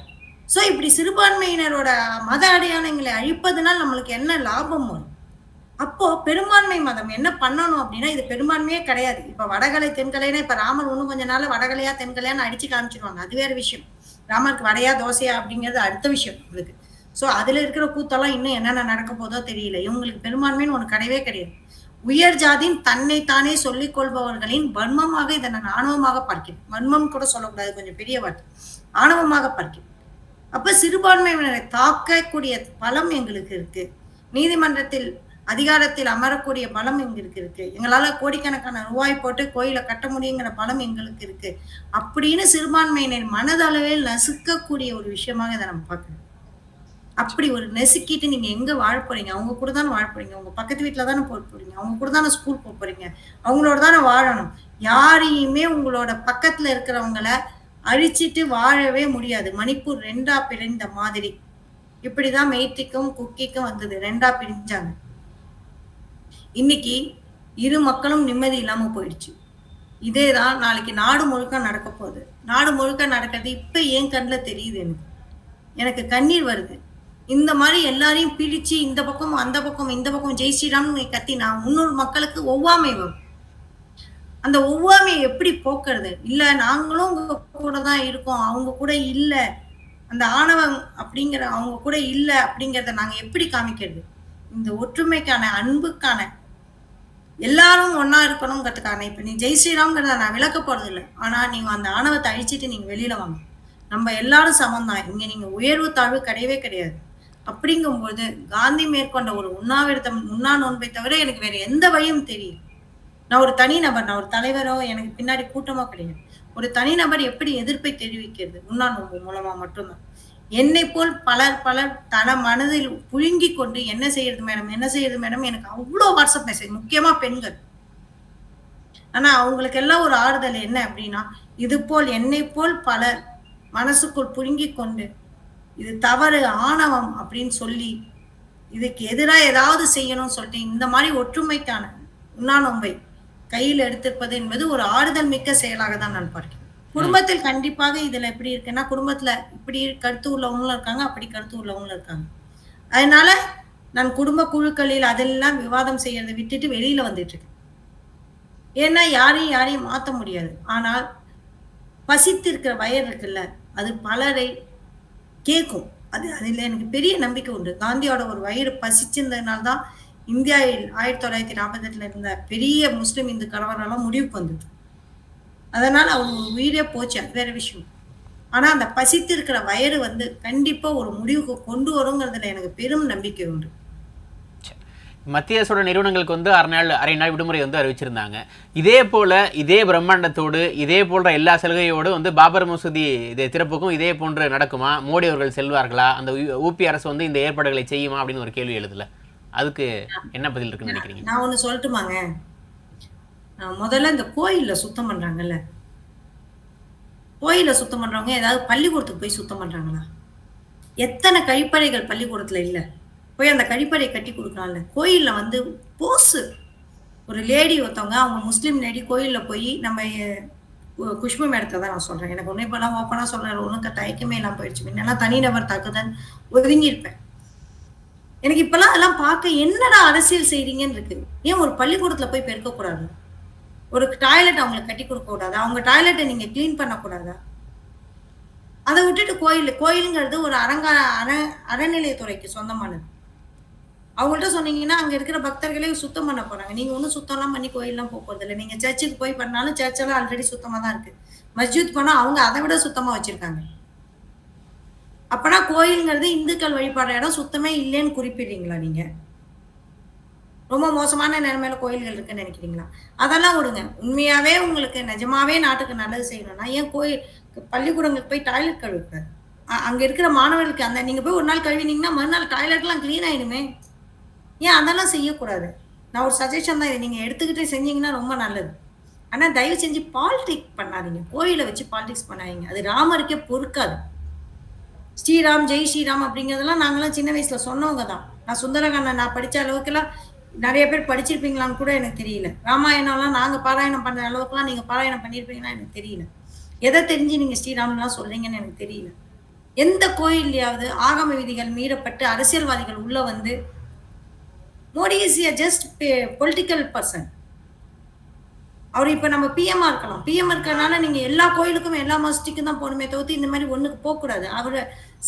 ஸோ இப்படி சிறுபான்மையினரோட மத அடையாளங்களை அழிப்பதனால் நம்மளுக்கு என்ன லாபம் வரும்? அப்போ பெரும்பான்மை மதம் என்ன பண்ணணும் அப்படின்னா இது பெரும்பான்மையே கிடையாது. இப்ப வடகலை தென்கலைன்னா இப்ப ராமர் இன்னும் கொஞ்ச நாள் வடகலையா தென்கலையான்னு அடிச்சு காமிச்சிருவாங்க. அது வேற விஷயம். ராமருக்கு வடையா தோசையா அப்படிங்கிறது அடுத்த விஷயம் உங்களுக்கு. ஸோ அதுல இருக்கிற கூத்தெல்லாம் இன்னும் என்னென்ன நடக்க போதோ தெரியல. இவங்களுக்கு பெரும்பான்மைன்னு ஒன்று கிடையவே கிடையாது. உயர் ஜாதின் தன்னை தானே சொல்லிக் கொள்பவர்களின் வன்மமாக இதை நான் ஆணவமாக பார்க்கிறேன். வன்மம் கூட சொல்லக்கூடாது கொஞ்சம் பெரிய வார்த்தை. ஆணவமாக பார்க்கிறேன். அப்ப சிறுபான்மையினரை தாக்கக்கூடிய பலம் எங்களுக்கு இருக்கு. நீதிமன்றத்தில் அதிகாரத்தில் அமரக்கூடிய பலம் எங்களுக்கு இருக்கு. எங்களால கோடிக்கணக்கான ரூபாய் போட்டு கோயிலை கட்ட முடியுங்கிற பலம் எங்களுக்கு இருக்கு. அப்படின்னு சிறுபான்மையினர் மனதளவில் நசுக்கக்கூடிய ஒரு விஷயமாக இதை நம்ம பார்க்கணும். அப்படி ஒரு நெசுக்கிட்டு நீங்க எங்க வாழ போறீங்க? அவங்க கூட தானே வாழ போறீங்க? உங்க பக்கத்து வீட்டுல தானே போக போறீங்க? அவங்க கூட தானே ஸ்கூல் போக போறீங்க? அவங்களோட தானே வாழணும். யாரையுமே உங்களோட பக்கத்துல இருக்கிறவங்கள அழிச்சிட்டு வாழவே முடியாது. மணிப்பூர் ரெண்டா பிரிந்த மாதிரி. இப்படிதான் மெய்த்திக்கும் குக்கிக்கும் வந்தது. ரெண்டா பிரிஞ்சாங்க. இன்னைக்கு இரு மக்களும் நிம்மதி இல்லாம போயிடுச்சு. இதே தான் நாளைக்கு நாடு முழுக்க நடக்க போகுது. நாடு முழுக்க நடக்கிறது இப்ப ஏன் கண்ணில் தெரியுது எனக்கு. எனக்கு கண்ணீர் வருது. இந்த மாதிரி எல்லாரையும் பிரிச்சு இந்த பக்கம் அந்த பக்கம் இந்த பக்கம் ஜெய் ஸ்ரீராம்னு கத்தி நான் முன்னூறு மக்களுக்கு ஒவ்வாமை வரும். அந்த ஒவ்வாமையை எப்படி போக்குறது? இல்ல நாங்களும் உங்க கூட தான் இருக்கோம். அவங்க கூட இல்ல. அந்த ஆணவம் அப்படிங்கிற அவங்க கூட இல்ல அப்படிங்கறத நாங்க எப்படி காமிக்கிறது? இந்த ஒற்றுமைக்கான அன்புக்கான எல்லாரும் ஒன்னா இருக்கணுங்கிறதுக்கான இப்ப நீ ஜெய் ஸ்ரீராம்ங்கிறத நான் விளக்க போறது இல்லை ஆனா நீங்க அந்த ஆணவத்தை அழிச்சிட்டு நீங்க வெளியில வாங்க. நம்ம எல்லாரும் சமம்தான். இங்க நீங்க உயர்வு தாழ்வு கிடையவே கிடையாது. அப்படிங்கும்போது காந்தி மேற்கொண்ட ஒரு உண்ணாவிரதம் உண்ணா நோன்பை தவிர எனக்கு வேற எந்த வழியும் தெரியும் நான் ஒரு தனிநபர் நான் ஒரு தலைவரோ எனக்கு பின்னாடி கூட்டமோ கிடையாது. ஒரு தனிநபர் எப்படி எதிர்ப்பை தெரிவிக்கிறது? உண்ணா நோன்பு மூலமா மட்டும்தான். என்னை போல் பலர் பலர் தன மனதில் புழுங்கி கொண்டு என்ன செய்யறது மேடம் என்ன செய்யறது மேடம் எனக்கு அவ்வளோ வாட்ஸ்அப் மெசேஜ் முக்கியமா பெண்கள். ஆனா அவங்களுக்கு எல்லாம் ஒரு ஆறுதல் என்ன அப்படின்னா இது போல் என்னை போல் பலர் மனசுக்குள் புழுங்கி கொண்டு இது தவறு ஆணவம் அப்படின்னு சொல்லி இதுக்கு எதிராக ஏதாவது செய்யணும்னு சொல்லிட்டு இந்த மாதிரி ஒற்றுமைக்கான உண்ணாநோம்பை கையில் எடுத்திருப்பது என்பது ஒரு ஆறுதல் மிக்க செயலாக தான் நான் பார்க்கிறேன். குடும்பத்தில் கண்டிப்பாக இதுல எப்படி இருக்குன்னா குடும்பத்துல இப்படி கருத்து உள்ளவங்களும் இருக்காங்க அப்படி கருத்து உள்ளவங்களும் இருக்காங்க. அதனால நான் குடும்ப குழுக்களில் அதெல்லாம் விவாதம் செய்யறதை விட்டுட்டு வெளியில வந்துட்டு இருக்கேன். ஏன்னா யாரையும் யாரையும் மாத்த முடியாது. ஆனால் பசித்திருக்கிற வயர் இருக்குல்ல அது பலரை கேட்கும் அது அதில் எனக்கு பெரிய நம்பிக்கை உண்டு. காந்தியோட ஒரு வயிறு பசிச்சிருந்ததுனால தான் இந்தியாவில் ஆயிரத்தி தொள்ளாயிரத்தி நாற்பத்தெட்டுல இருந்த பெரிய முஸ்லிம் இந்து கலவரம்லாம் முடிவுக்கு வந்தது. அதனால அவங்க உயிரே போச்சு அது வேற விஷயம். ஆனா அந்த பசித்து இருக்கிற வயறு வந்து கண்டிப்பா ஒரு முடிவுக்கு கொண்டு வருங்கிறதுல எனக்கு பெரும் நம்பிக்கை உண்டு. மத்திய அரசோட நிறுவனங்களுக்கு வந்து அரை நாள் அரை நாள் விடுமுறை வந்து அறிவிச்சிருந்தாங்க. இதே போல இதே பிரம்மாண்டத்தோடு இதே போன்ற எல்லா சலுகையோடு வந்து பாபர் மசூதி இது திறப்புக்கும் இதே போன்று நடக்குமா? மோடி அவர்கள் செல்வார்களா? அந்த ஊபி அரசு வந்து இந்த ஏற்பாடுகளை செய்யுமா? அப்படின்னு ஒரு கேள்வி எழுதல. அதுக்கு என்ன பதில் இருக்குன்னு நினைக்கிறீங்க? நான் ஒண்ணு சொல்லட்டுமாங்க? முதல்ல இந்த கோயில்ல சுத்தம் பண்றாங்கல்ல. கோயில்ல சுத்தம் பண்றவங்க ஏதாவது பள்ளிக்கூடத்துக்கு போய் சுத்தம் பண்றாங்களா? எத்தனை கழிப்பறைகள் பள்ளிக்கூடத்துல இல்ல. போய் அந்த கழிப்பறை கட்டி கொடுக்கலாம்ல கோயில்ல வந்து போஸு. ஒரு லேடி ஒருத்தவங்க அவங்க முஸ்லீம் லேடி கோயில்ல போய் நம்ம அஹ், குஷ்பு மேடத்தை தான் நான் சொல்றேன். எனக்கு ஒன்றும் இப்போலாம் ஓப்பனாக சொல்றேன் ஒன்றும் தயக்கமே இல்லாமல் போயிடுச்சு. முன்னெல்லாம் தனிநபர் தாக்குதல் ஒதுங்கியிருப்பேன். எனக்கு இப்பெல்லாம் அதெல்லாம் பார்க்க என்னடா அரசியல் செய்றீங்கன்னு இருக்கு. ஏன் ஒரு பள்ளிக்கூடத்துல போய் பெருக்க கூடாது ஒரு டாய்லெட் அவங்களுக்கு கட்டி கொடுக்க கூடாது அவங்க டாய்லெட்டை நீங்க க்ளீன் பண்ணக்கூடாதா? அதை விட்டுட்டு கோயில் கோயிலுங்கிறது ஒரு அரங்க அற அறநிலையத்துறைக்கு சொந்தமானது. அவங்கள்ட்ட சொன்னீங்கன்னா அங்க இருக்கிற பக்தர்களே சுத்தம் பண்ண போறாங்க. நீங்க ஒன்றும் சுத்தம்லாம் பண்ணி கோயில்லாம் போக போறது இல்லை. நீங்க சர்ச்சுக்கு போய் பண்ணாலும் சர்ச்செல்லாம் ஆல்ரெடி சுத்தமா தான் இருக்கு. மஸ்ஜித் போனா அவங்க அதை விட சுத்தமா வச்சிருக்காங்க. அப்பனா கோயில்ங்கிறது இந்துக்கள் வழிபாடுற இடம் சுத்தமே இல்லைன்னு குறிப்பிடுறீங்களா நீங்க? ரொம்ப மோசமான நிலைமையில கோயில்கள் இருக்குன்னு நினைக்கிறீங்களா? அதெல்லாம் விடுங்க. உண்மையாவே உங்களுக்கு நிஜமாவே நாட்டுக்கு நல்லது செய்யணும்னா ஏன் கோயில் பள்ளிக்கூடங்களுக்கு போய் டாய்லெட் கழுவுக்கூடாது அங்க இருக்கிற மாணவர்களுக்கு அந்த நீங்க போய் ஒரு நாள் கழுவினீங்கன்னா மறுநாள் டாய்லெட்லாம் க்ளீன் ஆயிடுமே. ஏன் அதெல்லாம் செய்யக்கூடாது? நான் ஒரு சஜஷன் தான் இதை. நீங்க எடுத்துக்கிட்டே செஞ்சீங்கன்னா ரொம்ப நல்லது. ஆனா தயவு செஞ்சு பாலிடிக் பண்ணாதீங்க. கோயிலை வச்சு பாலிடிக்ஸ் பண்ணாதீங்க. அது ராமருக்கே பொறுக்காது. ஸ்ரீராம் ஜெய் ஸ்ரீராம் அப்படிங்கிறதெல்லாம் நாங்களாம் சின்ன வயசுல சொன்னவங்க தான். நான் சுந்தரகாண்டன் நான் படித்த அளவுக்குலாம் நிறைய பேர் படிச்சிருப்பீங்களான்னு கூட எனக்கு தெரியல. ராமாயணம்லாம் நாங்கள் பாராயணம் பண்ணுற அளவுக்குலாம் நீங்கள் பாராயணம் பண்ணியிருப்பீங்கன்னா எனக்கு தெரியல. எதை தெரிஞ்சு நீங்க ஸ்ரீராம்லாம் சொல்றீங்கன்னு எனக்கு தெரியல. எந்த கோயில்லையாவது ஆகம விதிகள் மீறப்பட்டு அரசியல்வாதிகள் உள்ள வந்து Modi is just political person அவர் இப்ப நம்ம பிஎம்மா இருக்கலாம். பிஎம் இருக்கிறனால நீங்க எல்லா கோயிலுக்கும் எல்லா மஸ்ஜிக்கும் தான் போகணுமே தவிர்த்து இந்த மாதிரி ஒண்ணுக்கு போகக்கூடாது. அவர்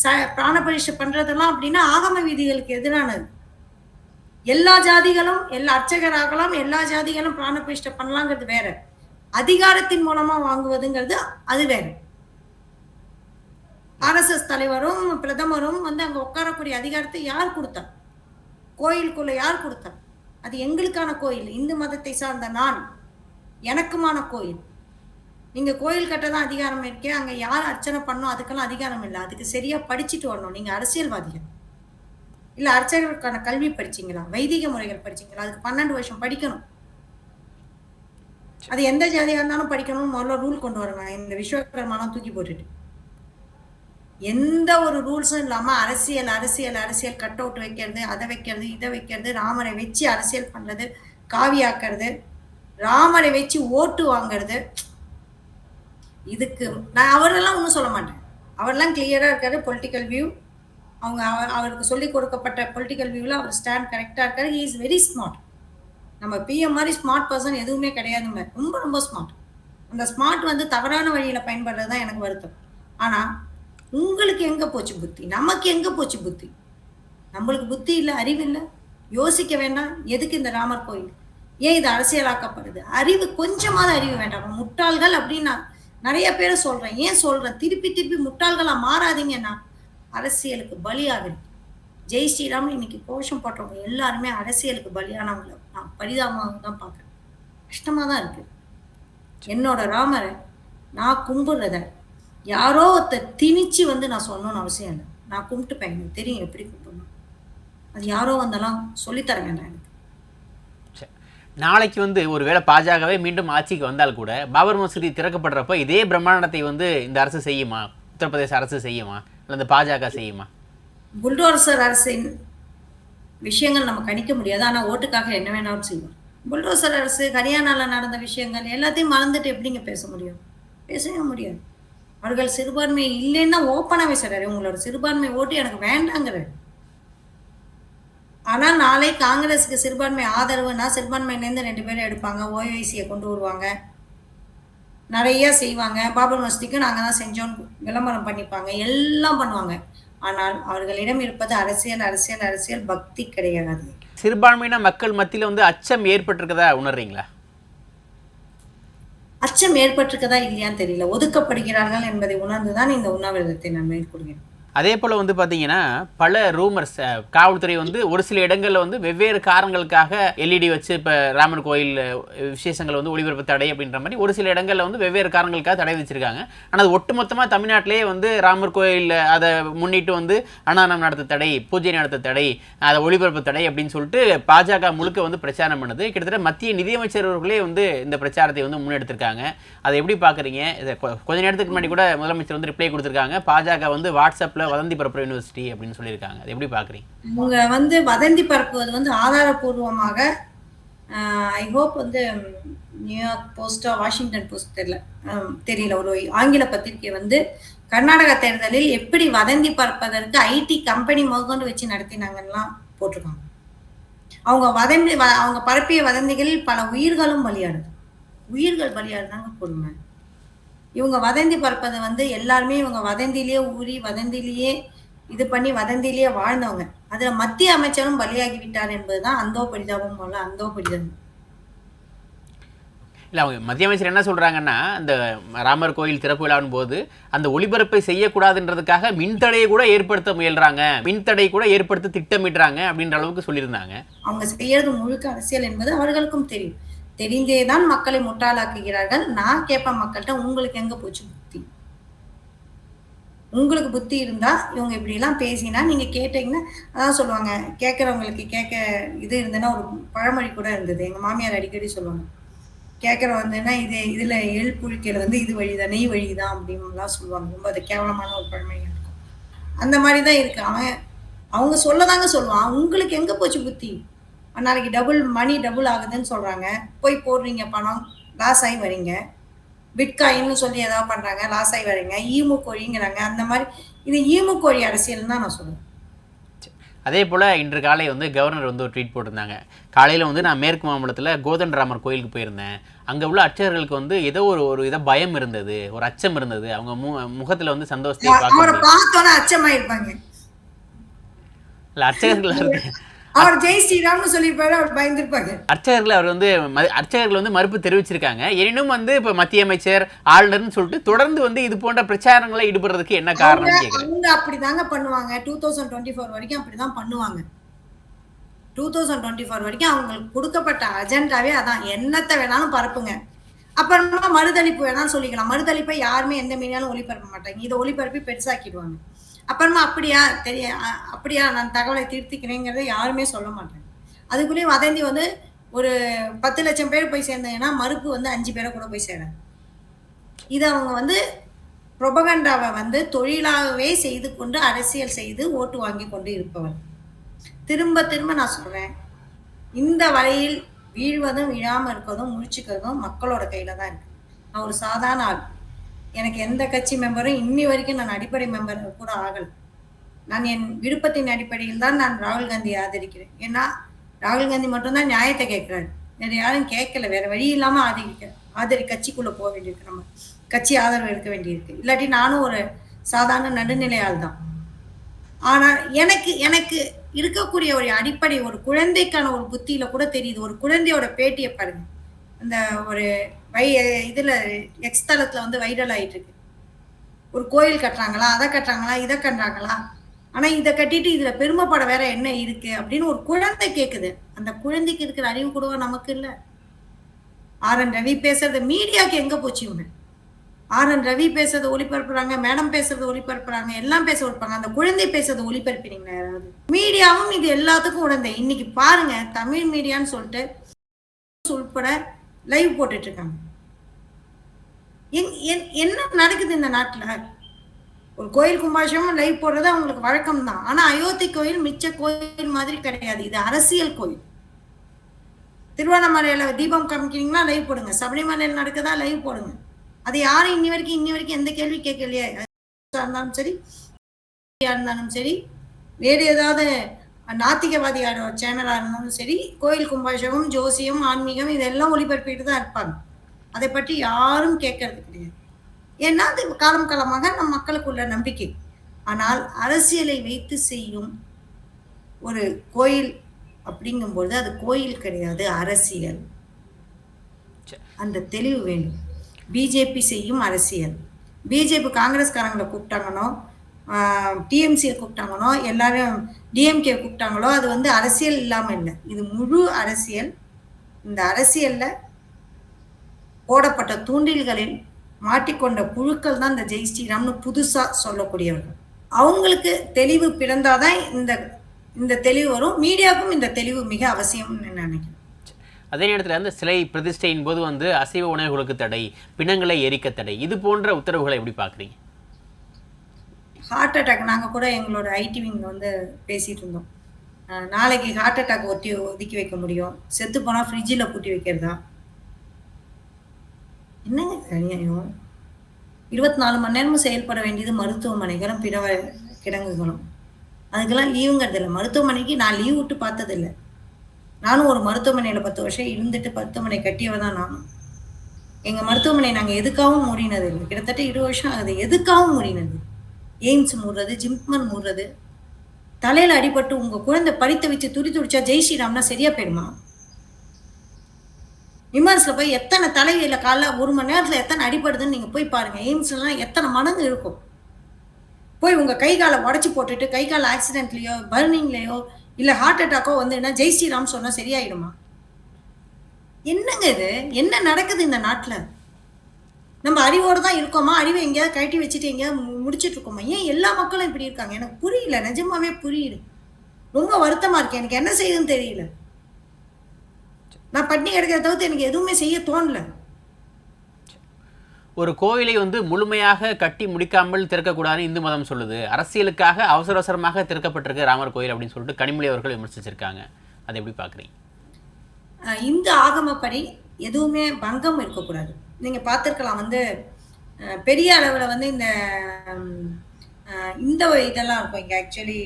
ச பிராண பரிசு பண்றதெல்லாம் அப்படின்னா ஆகம விதிகளுக்கு எதிரானது. எல்லா ஜாதிகளும் எல்லா அர்ச்சகராகலாம் எல்லா ஜாதிகளும் பிராண பிரதிஷ்டை பண்ணலாங்கிறது வேற. அதிகாரத்தின் மூலமா வாங்குவதுங்கிறது அது வேற. ஆர்எஸ்எஸ் தலைவரும் பிரதமரும் வந்து அங்க உட்காரக்கூடிய அதிகாரத்தை யார் கொடுத்தா கோயிலுக்குள்ள யார் கொடுத்தா அது எங்களுக்கான கோயில். இந்து மதத்தை சார்ந்த நான். எனக்குமான கோயில். நீங்கள் கோயில் கட்ட தான் அதிகாரம் இருக்கே அங்கே யார் அர்ச்சனை பண்ணோம் அதுக்கெல்லாம் அதிகாரம் இல்லை. அதுக்கு சரியாக படிச்சுட்டு வரணும். நீங்கள் அரசியல்வாதிகள். இல்லை அர்ச்சகருக்கான கல்வி படிச்சீங்களா? வைதிக முறைகள் படிச்சீங்களா? அதுக்கு பன்னெண்டு வருஷம் படிக்கணும். அது எந்த ஜாதியாக இருந்தாலும் படிக்கணும்னு முதல்ல ரூல் கொண்டு வரணும். இந்த விஸ்வகர்மாலாம் தூக்கி போட்டுட்டு. எந்த ஒரு ரூல்ஸும் இல்லாமல் அரசியல் அரசியல் அரசியல் கட் அவுட் வைக்கிறது அதை வைக்கிறது இதை வைக்கிறது ராமரை வச்சு அரசியல் பண்ணுறது காவியாக்கிறது ராமரை வச்சு ஓட்டு வாங்குறது. இதுக்கு நான் அவரெல்லாம் ஒன்றும் சொல்ல மாட்டேன். அவரெல்லாம் கிளியராக இருக்காரு பொலிட்டிக்கல் வியூ அவங்க அவர் அவருக்கு சொல்லி கொடுக்கப்பட்ட பொலிட்டிக்கல் வியூவில் அவர் ஸ்டாண்ட் கரெக்டாக இருக்காரு. ஹி இஸ் வெரி ஸ்மார்ட் நம்ம பிஎம் மாதிரி ஸ்மார்ட் பர்சன் எதுவுமே கிடையாதுங்க ரொம்ப ரொம்ப ஸ்மார்ட் அந்த ஸ்மார்ட் வந்து தவறான வழியில் பயன்படுறது தான் எனக்கு வருத்தம். ஆனால் உங்களுக்கு எங்கே போச்சு புத்தி? நமக்கு எங்கே போச்சு புத்தி? நம்மளுக்கு புத்தி இல்லை அறிவு இல்லை? யோசிக்க வேண்டாம். எதுக்கு இந்த ராமர் கோயில்? ஏன் இது அரசியலாக்கப்படுது? அறிவு கொஞ்சமாவது அறிவு வேண்டாம். முட்டாள்கள் அப்படின்னு நான் நிறைய பேரை சொல்றேன். ஏன் சொல்றேன்? திருப்பி திருப்பி முட்டாள்களா மாறாதீங்கன்னா அரசியலுக்கு பலியாகுது ஜெய் ஸ்ரீராம் இன்னைக்கு கோஷம் போட்டவங்க எல்லாருமே அரசியலுக்கு பலியானவங்கள நான் பரிதாபமாக தான் பார்க்குறேன். கஷ்டமாக தான் இருக்கு. என்னோட ராமரை நான் கும்பிடுறத யாரோ ஒருத்தர் திணிச்சு வந்து நான் சொல்லணும்னு அவசியம் இல்லை. நான் கும்பிட்டுப்பேன். எனக்கு தெரியும் எப்படி கும்பிடணும். அது யாரோ வந்தெல்லாம் சொல்லித்தர வேண்டாம் எனக்கு நாளைக்கு வந்து ஒருவேளை பாஜகவே மீண்டும் ஆட்சிக்கு வந்தால் கூட பாபர் மசூதி திறக்கப்படுறப்ப இதே பிரம்மாண்டத்தை வந்து இந்த அரசு செய்யுமா? உத்தரப்பிரதேச அரசு செய்யுமா? இல்லை இந்த பாஜக செய்யுமா? புல்டோசர் அரசின் விஷயங்கள் நம்ம கணிக்க முடியாது. ஆனால் ஓட்டுக்காக என்ன வேணாலும் செய்வோம். புல்டோசர் அரசு ஹரியானாவில் நடந்த விஷயங்கள் எல்லாத்தையும் மறந்துட்டு எப்படிங்க பேச முடியும்? பேசவே முடியாது. அவர்கள் சிறுபான்மை இல்லைன்னா ஓப்பனாகவே சொல்றாரு. உங்களோட சிறுபான்மை ஓட்டு எனக்கு வேண்டாங்கிறாரு. ஆனா நாளை காங்கிரஸுக்கு சிறுபான்மை ஆதரவுனா சிறுபான்மையிலேருந்து ரெண்டு பேரும் எடுப்பாங்க. ஓய்வைசியை கொண்டு வருவாங்க. நிறைய செய்வாங்க. பாபர் மஸ்திக்கும் நாங்கள் தான் செஞ்சோம்னு விளம்பரம் பண்ணிப்பாங்க. எல்லாம் பண்ணுவாங்க. ஆனால் அவர்களிடம் இருப்பது அரசியல் அரசியல் அரசியல் பக்தி கிடையாது. சிறுபான்மையின மக்கள் மத்தியில் வந்து அச்சம் ஏற்பட்டிருக்கதா உணர்றீங்களா? அச்சம் ஏற்பட்டிருக்கதா இல்லையான்னு தெரியல. ஒதுக்கப்படுகிறார்கள் என்பதை உணர்ந்துதான் இந்த உண்ணாவிரதத்தை நான் மேற்கொள்கிறேன். அதே போல் வந்து பார்த்தீங்கன்னா பல ரூமர்ஸ் காவல்துறை வந்து ஒரு சில இடங்களில் வந்து வெவ்வேறு காரணங்களுக்காக எல்இடி வச்சு இப்போ ராமர் கோயில் விசேஷங்கள் வந்து ஒளிபரப்பு தடை அப்படின்ற மாதிரி ஒரு சில இடங்களில் வந்து வெவ்வேறு காரணங்களுக்காக தடை வச்சுருக்காங்க ஆனால் அது ஒட்டுமொத்தமாக தமிழ்நாட்டிலேயே வந்து ராமர் கோயில் அதை முன்னிட்டு வந்து அன்னதானம் நடத்த தடை பூஜை நடத்த தடை அதை ஒளிபரப்பு தடை அப்படின்னு சொல்லிட்டு பாஜக முழுக்க வந்து பிரச்சாரம் பண்ணுது. கிட்டத்தட்ட மத்திய நிதியமைச்சர் அவர்களே வந்து இந்த பிரச்சாரத்தை வந்து முன்னெடுத்திருக்காங்க. அதை எப்படி பார்க்குறீங்க இதை கொ- கொஞ்ச நேரத்துக்கு முன்னாடி கூட முதலமைச்சர் வந்து ரிப்ளை கொடுத்துருக்காங்க. பாஜக வந்து வாட்ஸ்அப்பில் வதந்தி பரப்புற யூனிவர்சிட்டி அப்படின்னு சொல்லியிருக்காங்க. அது எப்படி பாக்குறீங்க அவங்க வந்து வதந்தி பரப்புவது வந்து ஆதாரபூர்வமாக ஐ ஹோப் வந்து நியூயார்க் போஸ்டா வாஷிங்டன் போஸ்ட் தெரியல தெரியல. ஒரு ஆங்கில பத்திரிகை வந்து கர்நாடக தேர்தலில் எப்படி வதந்தி பரப்பதற்கு ஐடி கம்பெனி முதற்கொண்டு வச்சு நடத்தினாங்கலாம் போட்டிருக்காங்க. அவங்க வதந்தி அவங்க பரப்பிய வதந்திகளில் பல உயிர்களும் பலியாடுது உயிர்கள் பலியாடுதாங்க கொடுமை இவங்க வதந்தி பரப்பது வந்து எல்லாருமே இவங்க வதந்திலேயே ஊறி வதந்திலேயே இது பண்ணி வதந்தியிலேயே வாழ்ந்தவங்க. அதுல மத்திய அமைச்சரும் பலியாகி விட்டார் என்பதுதான் அந்தோ பரிதாபம் போல அந்தோ பரிதாபம் இல்லை அவங்க மத்திய அமைச்சர் என்ன சொல்றாங்கன்னா அந்த ராமர் கோயில் திறப்பு விழாவின் போது அந்த ஒளிபரப்பை செய்யக்கூடாதுன்றதுக்காக மின்தடையை கூட ஏற்படுத்த முயல்றாங்க. மின்தடை கூட ஏற்படுத்த திட்டமிடுறாங்க அப்படின்ற அளவுக்கு சொல்லியிருந்தாங்க. அவங்க செய்யறது முழுக்க அரசியல் என்பது அவர்களுக்கும் தெரியும். தெரிந்தேதான் மக்களை முட்டாளாக்குகிறார்கள். நான் கேட்பேன் மக்கள்கிட்ட உங்களுக்கு எங்க போச்சு புத்தி? உங்களுக்கு புத்தி இருந்தா இவங்க இப்படி எல்லாம் பேசினா நீங்க கேட்டீங்கன்னா அதான் சொல்லுவாங்க. கேட்கறவங்களுக்கு கேட்க இது இருந்ததுன்னா ஒரு பழமொழி கூட இருந்தது. எங்க மாமியார் அடிக்கடி சொல்லுவாங்க. கேட்கற வந்ததுன்னா இது இதுல எள் புழிக்கிறது வந்து இது வழிதான் நெய் வழிதான் அப்படின்னுலாம் சொல்லுவாங்க. ரொம்ப அது கேவலமான ஒரு பழமொழியா இருக்கும். அந்த மாதிரி தான் இருக்கு. அவன் அவங்க சொல்லதாங்க சொல்லுவான். உங்களுக்கு எங்க போச்சு புத்தி? நாளைக்கு டபுள் மணி டபுள் ஆகுதுன்னு சொல்றாங்க. போய் போடுறீங்க பணம் லாஸ் ஆகி வரீங்க. பிட்காயின்னு சொல்லி ஏதாவது பண்றாங்க லாஸ் ஆகி வரீங்க. ஈமு கோழிங்கிறாங்க. அந்த மாதிரி இது ஈமு கோழி அரசியல் தான் நான் சொல்லுவேன் அதே போல் இன்று காலை வந்து கவர்னர் வந்து ஒரு ட்வீட் போட்டிருந்தாங்க. காலையில் வந்து நான் மேற்கு மாம்பலத்தில் கோதண்டராமர் கோயிலுக்கு போயிருந்தேன். அங்கே உள்ள அர்ச்சகர்களுக்கு வந்து ஏதோ ஒரு ஒரு இதை பயம் இருந்தது ஒரு அச்சம் இருந்தது. அவங்க மு முகத்தில் வந்து சந்தோஷத்தை பார்த்தோன்னே அச்சமாயிருப்பாங்க. இல்லை அர்ச்சகர்கள் இருக்கு அவர் ஜெய் ஸ்ரீராம்னு சொல்லியிருப்பாரு அவர் பயந்துருப்பாங்க அர்ச்சகர்கள் அவர் வந்து அர்ச்சகர்கள் வந்து மறுப்பு தெரிவிச்சிருக்காங்க. எனினும் வந்து இப்போ மத்திய அமைச்சர் ஆளுநர்னு சொல்லிட்டு தொடர்ந்து வந்து இது போன்ற பிரச்சாரங்களை ஈடுபடுறதுக்கு என்ன கேட்குறேன் அவங்க அப்படிதாங்க பண்ணுவாங்க. டூ தௌசண்ட் டுவெண்ட்டி ஃபோர் வரைக்கும் அப்படிதான் பண்ணுவாங்க. டூ தௌசண்ட் டுவெண்ட்டி ஃபோர் வரைக்கும் அவங்களுக்கு கொடுக்கப்பட்ட அஜெண்டாவே அதான். என்னத்தை வேணாலும் பரப்புங்க. அப்புறமா மறுதளிப்பு வேணாலும் சொல்லிக்கலாம். மறுதளிப்பை யாருமே எந்த மீடியாலும் ஒளிபரப்ப மாட்டாங்க. இதை ஒளிபரப்பி பெருசாக்கிடுவாங்க. அப்புறமா அப்படியா தெரிய அப்படியா நான் தகவலை திருத்திக்கிறேங்கிறத யாருமே சொல்ல மாட்டாங்க. அதுக்குள்ளேயும் வதந்தி வந்து ஒரு பத்து லட்சம் பேர் போய் சேர்ந்தாங்கன்னா மறுப்பு வந்து அஞ்சு பேரை கூட போய் சேராது. இது அவங்க வந்து புரொபகண்டாவை வந்து தொழிலாகவே செய்து கொண்டு அரசியல் செய்து ஓட்டு வாங்கி கொண்டு இருப்பவர். திரும்ப திரும்ப நான் சொல்கிறேன் இந்த வழியில் வீழ்வதும் விழாமல் இருக்கிறதும் முழிச்சுக்கிறதும் மக்களோட கையில் தான் இருக்கு. நான் ஒரு சாதாரண ஆள். எனக்கு எந்த கட்சி மெம்பரும் இன்னி வரைக்கும் நான் அடிப்படை மெம்பர் கூட ஆகல. நான் என் விருப்பத்தின் அடிப்படையில் தான் நான் ராகுல் காந்தியை ஆதரிக்கிறேன். ஏன்னா ராகுல் காந்தி மட்டும்தான் நியாயத்தை கேட்கிறாரு. வேற யாரும் கேட்கல. வேற வழி இல்லாம ஆதரிக்க ஆதரி கட்சிக்குள்ள போக வேண்டியிருக்கு. நம்ம கட்சி ஆதரவு எடுக்க வேண்டியிருக்கு. இல்லாட்டி நானும் ஒரு சாதாரண நடுநிலையால் தான். ஆனால் எனக்கு எனக்கு இருக்கக்கூடிய ஒரு அடிப்படை ஒரு குழந்தைக்கான ஒரு புத்தியில கூட தெரியுது. ஒரு குழந்தையோட பேட்டியை பாருங்க. இந்த ஒரு வை இதில் எக்ஸ் வந்து வைரல் ஆயிட்டு இருக்கு ஒரு கோயில் கட்டுறாங்களா அதை கட்டுறாங்களா இதை கட்டுறாங்களா? ஆனால் இதை கட்டிட்டு இதில் பெருமைப்பட வேற என்ன இருக்கு அப்படின்னு ஒரு குழந்தை கேட்குது அந்த குழந்தைக்கு இருக்கிற அறிவு கூடவா நமக்கு இல்லை. ஆர் என் ரவி பேசுறது மீடியாவுக்கு எங்கே போச்சு இவங்க ஆர் என் ரவி பேசுறத ஒளிபரப்புறாங்க மேடம் பேசுறத ஒளிபரப்புறாங்க எல்லாம் பேச வைப்பாங்க அந்த குழந்தை பேசுறது ஒளிபரப்பினீங்களா யாராவது? மீடியாவும் இது எல்லாத்துக்கும் உடந்தை. இன்னைக்கு பாருங்க தமிழ் மீடியான்னு சொல்லிட்டு உட்பட லைவ் போட்டுட்ருக்காங்க. என்- என்- என்ன நடக்குது இந்த நாட்டில்? ஒரு கோயில் கும்பாஷமும் லைவ் போடுறது அவங்களுக்கு வழக்கம் தான் அயோத்தி கோயில் மிச்ச கோயில் மாதிரி கிடையாது. இது அரசியல் கோயில். திருவண்ணாமலையில் தீபம் காமிக்கிறீங்களா லைவ் போடுங்க. சபரிமலையில் நடக்குதா லைவ் போடுங்க. அது யாரும் இன்னி வரைக்கும் இன்னி வரைக்கும் எந்த கேள்வி கேட்கலையே. இருந்தாலும் சரி இருந்தாலும் சரி வேறு ஏதாவது நாத்திகவாதியோட சேனலா இருந்தாலும் சரி கோயில் கும்பாபிஷேகம் ஜோசியம் ஆன்மீகம் இதெல்லாம் ஒளிபரப்பிட்டு தான் இருப்பாங்க. அதை பற்றி யாரும் கேட்கறது கிடையாது. ஏன்னா அது காலம் காலமாக நம் மக்களுக்குள்ள நம்பிக்கை. ஆனால் அரசியலை வைத்து செய்யும் ஒரு கோயில் அப்படிங்கும்பொழுது அது கோயில் கிடையாது அரசியல். அந்த தெளிவு வேண்டும். பிஜேபி செய்யும் அரசியல். பிஜேபி காங்கிரஸ்காரங்களை கூப்பிட்டாங்கனோ டிஎம்சியை கூப்பிட்டாங்களோ எல்லாரும் டிஎம்கே கூப்பிட்டாங்களோ அது வந்து அரசியல் இல்லாமல் இல்லை. இது முழு அரசியல். இந்த அரசியலில் போடப்பட்ட தூண்டில்களில் மாட்டிக்கொண்ட புழுக்கள் தான் இந்த ஜெய் ஸ்ரீராம்னு புதுசாக சொல்லக்கூடியவர்கள். அவங்களுக்கு தெளிவு பிறந்தாதான் இந்த இந்த தெளிவு வரும். மீடியாவுக்கும் இந்த தெளிவு மிக அவசியம்னு நினைக்கிறேன். அதே நேரத்தில் அந்த சிலை பிரதிஷ்டையின் போது வந்து அசைவ உணவுகளுக்கு தடை பிணங்களை எரிக்க தடை இது போன்ற உத்தரவுகளை எப்படி பார்க்குறீங்க ஹார்ட் அட்டாக் நாங்கள் கூட எங்களோட ஐடி விங் வந்து பேசிகிட்டு இருந்தோம். நாளைக்கு ஹார்ட் அட்டாக் ஒட்டி ஒதுக்கி வைக்க முடியும். செத்து போனால் ஃப்ரிட்ஜில் பூட்டி வைக்கிறதா? என்னங்க அநியாயம்? இருபத்தி நாலு மணி நேரமும் செயல்பட வேண்டியது மருத்துவமனைகளும் பிற கிடங்குகளும். அதுக்கெல்லாம் லீவுங்கிறது இல்லை. மருத்துவமனைக்கு நான் லீவ் விட்டு பார்த்ததில்லை. நானும் ஒரு மருத்துவமனையில் பத்து வருஷம் இருந்துட்டு மருத்துவமனை கட்டியவ தான் நானும். எங்கள் மருத்துவமனை நாங்கள் எதுக்காகவும் மூடினது இல்லை. கிட்டத்தட்ட இருபது வருஷம் ஆகுது. எதுக்காகவும் மூடினது? எய்ம்ஸ் மூடுறது ஜிம்மன் மூடுறது. தலையில் அடிபட்டு உங்கள் குழந்தை படித்த வச்சு துடி துடிச்சா ஜெய் ஸ்ரீராம்னா சரியா போயிடுமா? விமர்ஸ்ல போய் எத்தனை தலையில் காலைல ஒரு மணி நேரத்தில் எத்தனை அடிபடுதுன்னு நீங்கள் போய் பாருங்கள் எய்ம்ஸ்லாம் எத்தனை மடங்கு இருக்கும். போய் உங்கள் கை காலை உடச்சி போட்டுட்டு கை கால் ஆக்சிடென்ட்லேயோ பர்னிங்லேயோ இல்லை ஹார்ட் அட்டாக்கோ வந்துன்னா ஜெய் ஸ்ரீராம் சொன்னால் சரியாயிடுமா? என்னங்க இது? என்ன நடக்குது இந்த நாட்டில்? நம்ம அறிவோடு தான் இருக்கோமா? அறிவை எங்கேயாவது கழட்டி வச்சுட்டு எங்கேயாவது முடிச்சிட்டு இருக்கோமா ஏன் எல்லா மக்களும் இப்படி இருக்காங்க? எனக்கு புரியல நிஜமாவே புரியுது. ரொம்ப வருத்தமா இருக்கு. எனக்கு என்ன செய்யுதுன்னு தெரியல. நான் பட்னி கிடக்கிறத தவிர்த்து எனக்கு எதுவுமே செய்ய தோணல. ஒரு கோயிலை வந்து முழுமையாக கட்டி முடிக்காமல் திறக்கக்கூடாதுன்னு இந்து மதம் சொல்லுது. அரசியலுக்காக அவசர அவசரமாக திறக்கப்பட்டிருக்கு ராமர் கோயில் அப்படின்னு சொல்லிட்டு கனிமொழி அவர்கள் விமர்சிச்சிருக்காங்க. அதை எப்படி பார்க்குறீங்க? இந்த ஆகமப்படி எதுவுமே பங்கம் இருக்கக்கூடாது. நீங்க பார்த்துருக்கலாம் வந்து பெரிய அளவில் வந்து இந்த இந்த இதெல்லாம் இருக்கும். இங்கே ஆக்சுவலி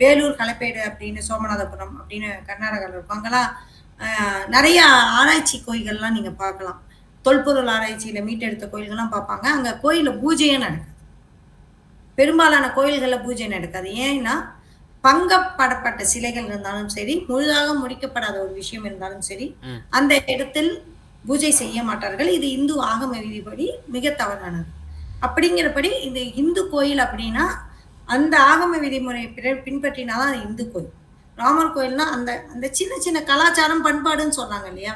வேலூர் கலப்பேடு அப்படின்னு சோமநாதபுரம் அப்படின்னு கர்நாடகாவில் இருக்கும். அங்கெல்லாம் நிறைய ஆராய்ச்சி கோயில்கள்லாம் நீங்க பார்க்கலாம். தொல்பொருள் ஆராய்ச்சியில மீட்டெடுத்த கோயில்கள்லாம் பார்ப்பாங்க. அங்க கோயில்ல பூஜையே நடக்குது. பெரும்பாலான கோயில்களில் பூஜை நடக்காது. ஏன்னா பங்கப்படப்பட்ட சிலைகள் இருந்தாலும் சரி முழுதாக முடிக்கப்படாத ஒரு விஷயம் இருந்தாலும் சரி. அந்த இடத்தில் பூஜை செய்ய மாட்டார்கள். இது இந்து ஆகம விதிப்படி மிக தவறானது. அப்படிங்கிறபடி இந்த இந்து கோயில் அப்படின்னா அந்த ஆகம விதிமுறை பின்பற்றினாதான் அது இந்து கோயில். ராமர் கோயில்னா அந்த அந்த சின்ன சின்ன கலாச்சாரம் பண்பாடுன்னு சொன்னாங்க இல்லையா?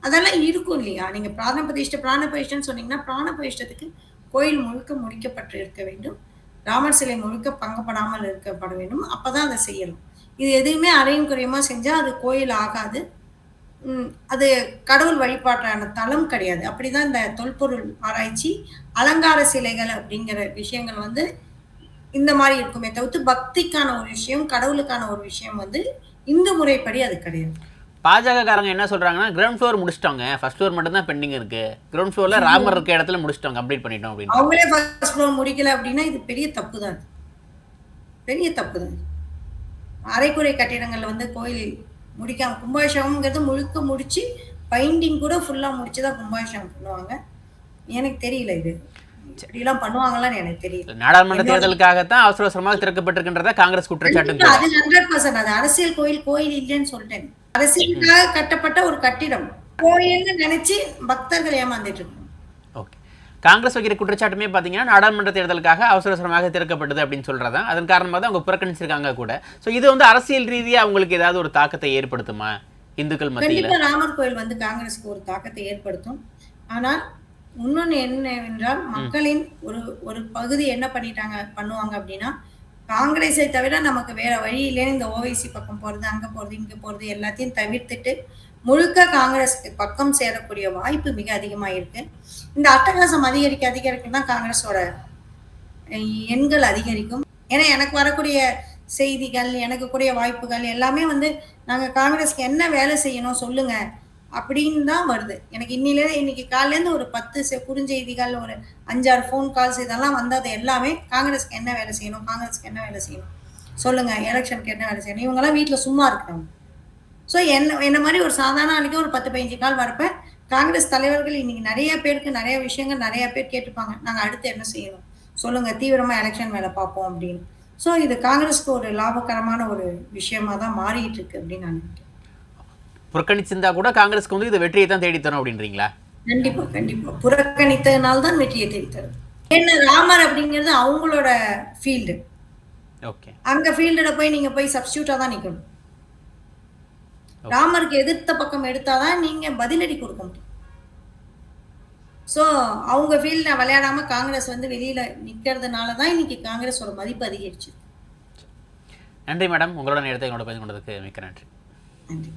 அதெல்லாம் இருக்கும் இல்லையா? நீங்க பிராண பிரதிஷ்டை பிராண பிரதிஷ்டைன்னு சொன்னீங்கன்னா பிராண பிரதிஷ்டத்துக்கு கோயில் முழுக்க முடிக்கப்பட்டு இருக்க வேண்டும். ராமர் சிலை முழுக்க பங்கப்படாமல் இருக்கப்பட வேண்டும். அப்பதான் அதை செய்யணும் இது எதுவுமே அரையும் குறையுமா செஞ்சா அது கோயில் ஆகாது. அது கடவுள் வழிபாட்டான தலம் கிடையாது. அப்படிதான் இந்த தொல்பொருள் ஆராய்ச்சி அலங்கார சிலைகள் அப்படிங்கிற விஷயங்கள் வந்து இந்த மாதிரி இருக்குமே தவிர்த்து பக்திக்கான ஒரு விஷயம் கடவுளுக்கான ஒரு விஷயம் வந்து இந்து முறைப்படி அது கிடையாது. பாஜக காரங்க என்ன சொல்றாங்கன்னா கிரவுண்ட் ஃப்ளோர் முடிச்சிட்டாங்க. ஃபர்ஸ்ட் ஃப்ளோர் மட்டும் தான் பெண்டிங் இருக்கு கிரவுண்ட் ஃப்ளோர்ல ராமர் இருக்க இடத்துல முடிச்சிட்டோம் கம்ப்ளீட் பண்ணிட்டோம் அப்படின்னு. அவங்களே ஃபர்ஸ்ட் ஃப்ளோர் முடிக்கல அப்படின்னா இது பெரிய தப்பு தான் பெரிய தப்பு தான் அரைக்குறை கட்டிடங்கள்ல வந்து கோயில் முடிக்காம கும்பாபிஷேகம்ங்கிறது முழுக்க முடிச்சு பைண்டிங் கூட ஃபுல்லா முடிச்சு தான் கும்பாபிஷேகம் பண்ணுவாங்க. எனக்கு தெரியல இது. இப்படிலாம் பண்ணுவாங்களான்னு எனக்கு தெரியல. நாடாளுமன்ற தேர்தலுக்காகத்தான் அவசர அவசரமாக திறக்கப்பட்டிருக்கின்றதா காங்கிரஸ் கூட. அது ஹண்ட்ரட் பர்சன்ட் அது அரசியல் கோயில் கோயில் இல்லைன்னு சொல்லிட்டேன். அரசியலுக்காக கட்டப்பட்ட ஒரு கட்டிடம். கோயில்னு நினைச்சு பக்தர்கள் ஏமாந்துட்டு காங்கிரஸ் வைக்கிற குற்றச்சாட்டுமே பார்த்தீங்கன்னா நாடாளுமன்ற தேர்தலுக்காக அவசர அவசரமாக திறக்கப்பட்டது அப்படின்னு சொல்றதா? அதன் காரணமாக தான் அவங்க புறக்கணிச்சிருக்காங்க கூட. ஸோ இது வந்து அரசியல் ரீதியா அவங்களுக்கு ஏதாவது ஒரு தாக்கத்தை ஏற்படுத்துமா? இந்துக்கள் மத்தியில? ராமர் கோயில் வந்து காங்கிரஸ்க்கு ஒரு தாக்கத்தை ஏற்படுத்தும். ஆனால் இன்னொன்னு என்னவென்றால் மக்களின் ஒரு ஒரு பகுதி என்ன பண்ணிட்டாங்க பண்ணுவாங்க அப்படின்னா காங்கிரஸை தவிர நமக்கு வேற வழி இல்லைன்னு இந்த ஓவைசி பக்கம் போறது அங்க போறது இங்க போறது எல்லாத்தையும் தவிர்த்துட்டு முழுக்க காங்கிரஸ் பக்கம் சேரக்கூடிய வாய்ப்பு மிக அதிகமாக இருக்கு இந்த அட்டகாசம் அதிகரிக்க அதிகரிக்க தான் காங்கிரஸோட எண்கள் அதிகரிக்கும். ஏன்னா எனக்கு வரக்கூடிய செய்திகள் எனக்கு கூடிய வாய்ப்புகள் எல்லாமே வந்து நாங்கள் காங்கிரஸ்க்கு என்ன வேலை செய்யணும் சொல்லுங்க அப்படின்னு தான் வருது. எனக்கு இன்னிலே இன்னைக்கு காலிலேருந்து ஒரு பத்து செ- குறுஞ்செய்திகள் ஒரு அஞ்சாறு ஃபோன் கால்ஸ் இதெல்லாம் வந்தது எல்லாமே காங்கிரஸ்க்கு என்ன வேலை செய்யணும் காங்கிரஸ்க்கு என்ன வேலை செய்யணும்? சொல்லுங்க எலெக்ஷனுக்கு என்ன வேலை செய்யணும்? இவங்கெல்லாம் வீட்டில் சும்மா இருக்கிறாங்க ஸோ என்ன என்ன மாதிரி ஒரு சாதாரண ஆளுக்கு ஒரு பத்து பதினஞ்சு கால் வரப்ப காங்கிரஸ் தலைவர்கள் இன்னைக்கு நிறைய பேருக்கு நிறைய விஷயங்கள் நிறைய பேர் கேட்டுப்பாங்க நாங்கள் அடுத்து என்ன செய்யணும்? சொல்லுங்க தீவிரமா எலெக்ஷன் வேலை பார்ப்போம் அப்படின்னு. ஸோ இது காங்கிரஸ்க்கு ஒரு லாபகரமான ஒரு விஷயமா தான் மாறிட்டு இருக்கு அப்படின்னு நான் நினைக்கிறேன். புறக்கணிச்சிருந்தா கூட காங்கிரஸ்க்கு வந்து இது வெற்றியை தான் தேடி தரும் அப்படின்றீங்களா? கண்டிப்பா கண்டிப்பா. புறக்கணித்ததுனால தான் வெற்றியை தேடித்தரும் என்ன ராமர் அப்படிங்கிறது அவங்களோட ஃபீல்டு ஓகே அங்க ஃபீல்டுல போய் நீங்க போய் சப்ஸ்டியூட்டா தான் நிக்கணும். ராமருக்கு எதிர்த்த பக்கம் எடுத்தாதான் நீங்க பதிலடி கொடுக்க முடியும். ஸோ அவங்க ஃபீல்டில் விளையாடாம காங்கிரஸ் வந்து வெளியில நிக்கிறதுனால தான் இன்னைக்கு காங்கிரஸோட மதிப்பு அதிகரிச்சு நன்றி மேடம். உங்களோட நேரத்தை எங்களோட பகிர்ந்து கொண்டதுக்கு மிக்க நன்றி. நன்றி.